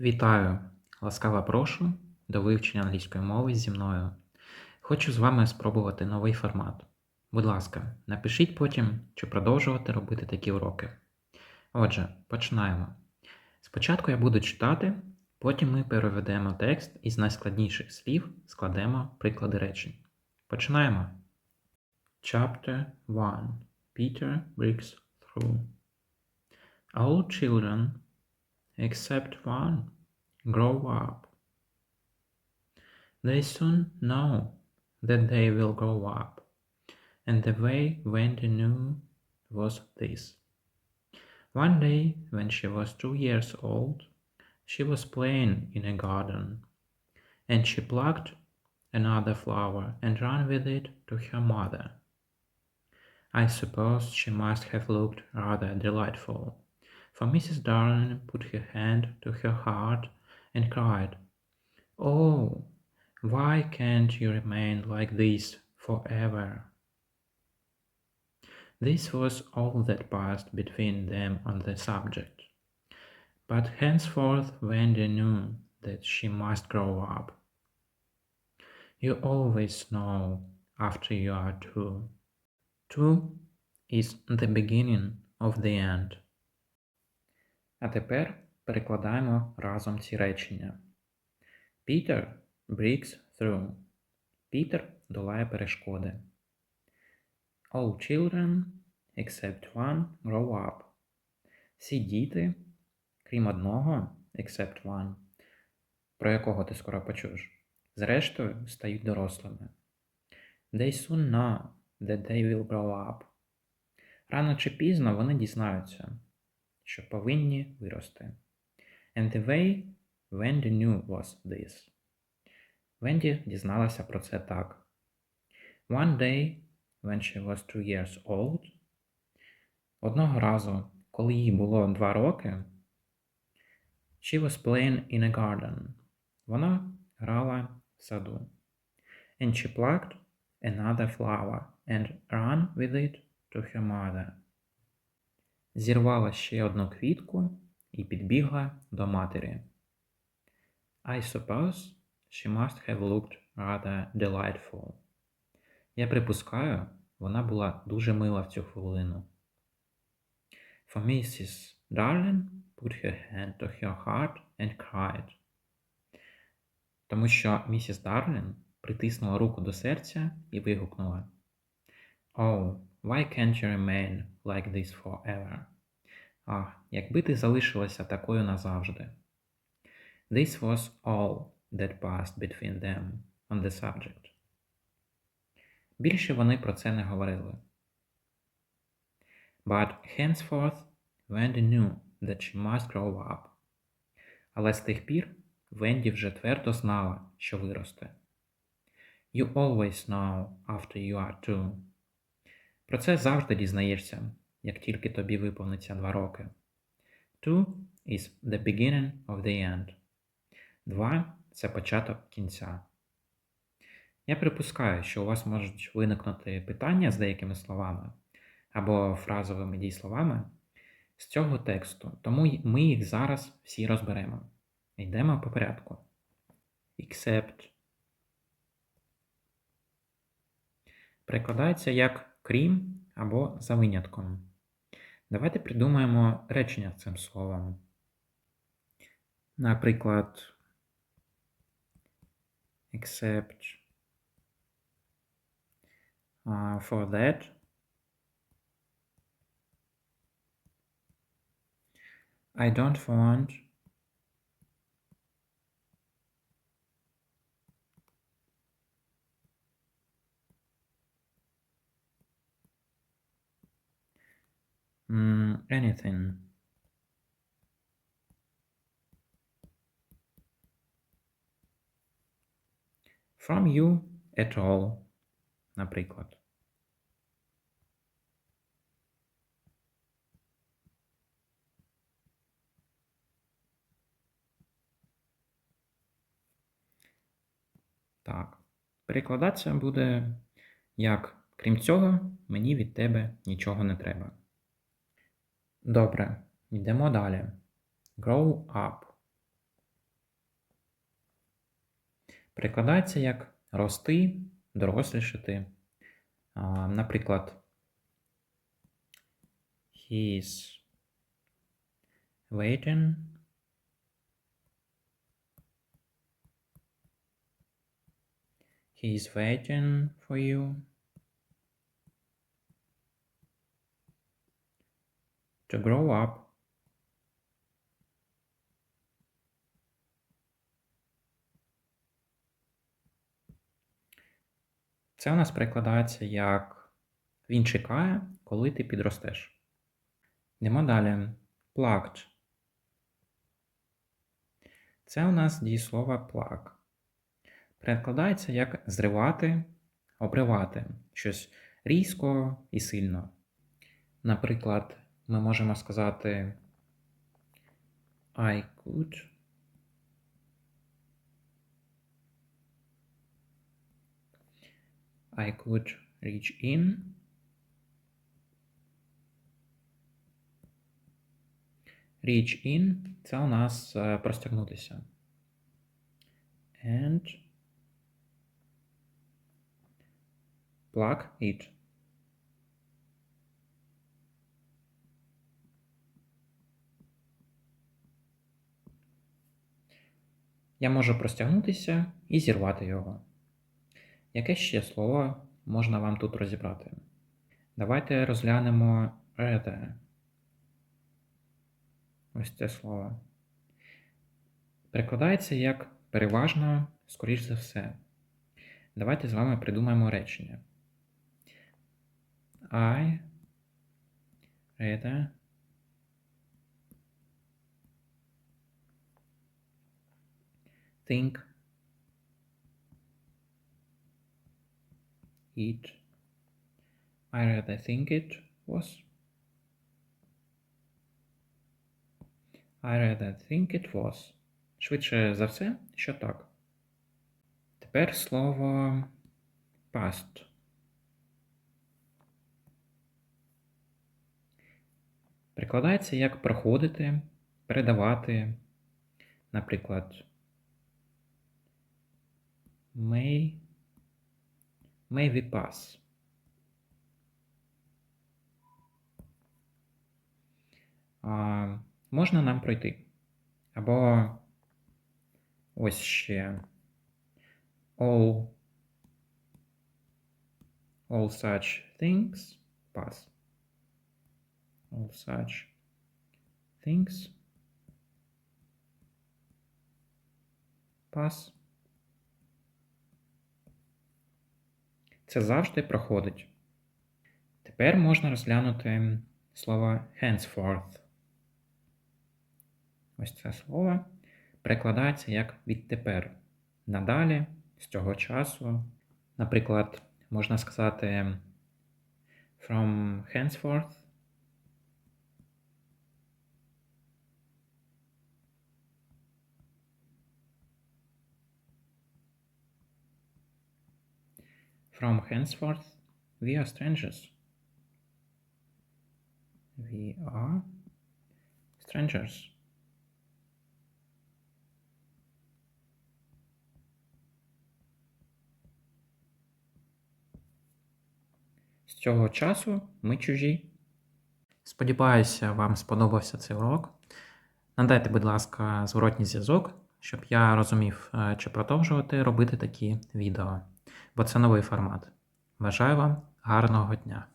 Вітаю! Ласкаво прошу до вивчення англійської мови зі мною. Хочу з вами спробувати новий формат. Будь ласка, напишіть потім, чи продовжувати робити такі уроки. Отже, починаємо. Спочатку я буду читати, потім ми переведемо текст із найскладніших слів, складемо приклади речень. Починаємо. Chapter 1 Peter breaks through. All children, except one, grow up. They soon know that they will grow up, and the way Wendy knew was this. One day, when she was two years old, she was playing in a garden, and she plucked another flower and ran with it to her mother. I suppose she must have looked rather delightful, for Mrs. Darling put her hand to her heart and cried, Oh, why can't you remain like this forever? This was all that passed between them on the subject. But henceforth Wendy knew that she must grow up. You always know after you are two. Two is the beginning of the end. А тепер перекладаємо разом ці речення. Peter breaks through. Пітер долає перешкоди. All children, except one, grow up. Всі діти, крім одного, except one, про якого ти скоро почуєш, зрештою стають дорослими. They soon know that they will grow up. Рано чи пізно вони дізнаються, що повинні вирости. And the way Wendy knew was this. Венді дізналася про це так. One day, when she was two years old, одного разу, коли їй було два роки, she was playing in a garden. Вона грала в саду. And she plucked another flower and ran with it to her mother. Зірвала ще одну квітку і підбігла до матері. I suppose she must have looked rather delightful. Я припускаю, вона була дуже мила в цю хвилину. For Mrs. Darling put her hand to her heart and cried. Тому що місіс Дарлін притиснула руку до серця і вигукнула Oh, why can't you remain like this forever? Ах, якби ти залишилася такою назавжди. This was all that passed between them on the subject. Більше вони про це не говорили. But henceforth Wendy knew that she must grow up. Але з тих пір Венді вже твердо знала, що виросте. You always know after you are two. Про це завжди дізнаєшся, як тільки тобі виповниться два роки. Two is the beginning of the end. Два це початок кінця. Я припускаю, що у вас можуть виникнути питання з деякими словами або фразовими дієсловами з цього тексту, тому ми їх зараз всі розберемо. Йдемо по порядку. Except перекладається як крім або за винятком. Давайте придумаємо речення цим словом. Наприклад, except for that I don't want mm, anything. From you at all, наприклад. Так. Перекладатися буде як крім цього, мені від тебе нічого не треба. Добре, йдемо далі. Grow up. Прикладається як рости, дорослішати. Наприклад, he's waiting He's waiting for you. To grow up. Це у нас перекладається як він чекає, коли ти підростеш. Йдемо далі. Plucked. Це у нас дієслово pluck. Перекладається як зривати, обривати щось різко і сильно. Наприклад, ми можемо сказати I could I could reach in Reach in це у нас е, простягнутися. And plug it. Я можу простягнутися і зірвати його. Яке ще слово можна вам тут розібрати? Давайте розглянемо rather. Ось це слово. Перекладається як переважно, скоріш за все. Давайте з вами придумаємо речення. I rather think it I rather think it was I rather think it was. Швидше за все, що так. Тепер слово past. Прикладається як проходити, передавати, наприклад, may, may we pass. А, можна нам пройти. Або ось ще all, all such things pass. All such things pass. Це завжди проходить. Тепер можна розглянути слово henceforth. Ось це слово перекладається як відтепер. Надалі, з цього часу. Наприклад, можна сказати from henceforth. From henceforth, we are strangers. We are strangers. З цього часу ми чужі. Сподіваюся, вам сподобався цей урок. Надайте, будь ласка, зворотній зв'язок, щоб я розумів, е, чи продовжувати робити такі відео, бо це новий формат. Бажаю вам гарного дня!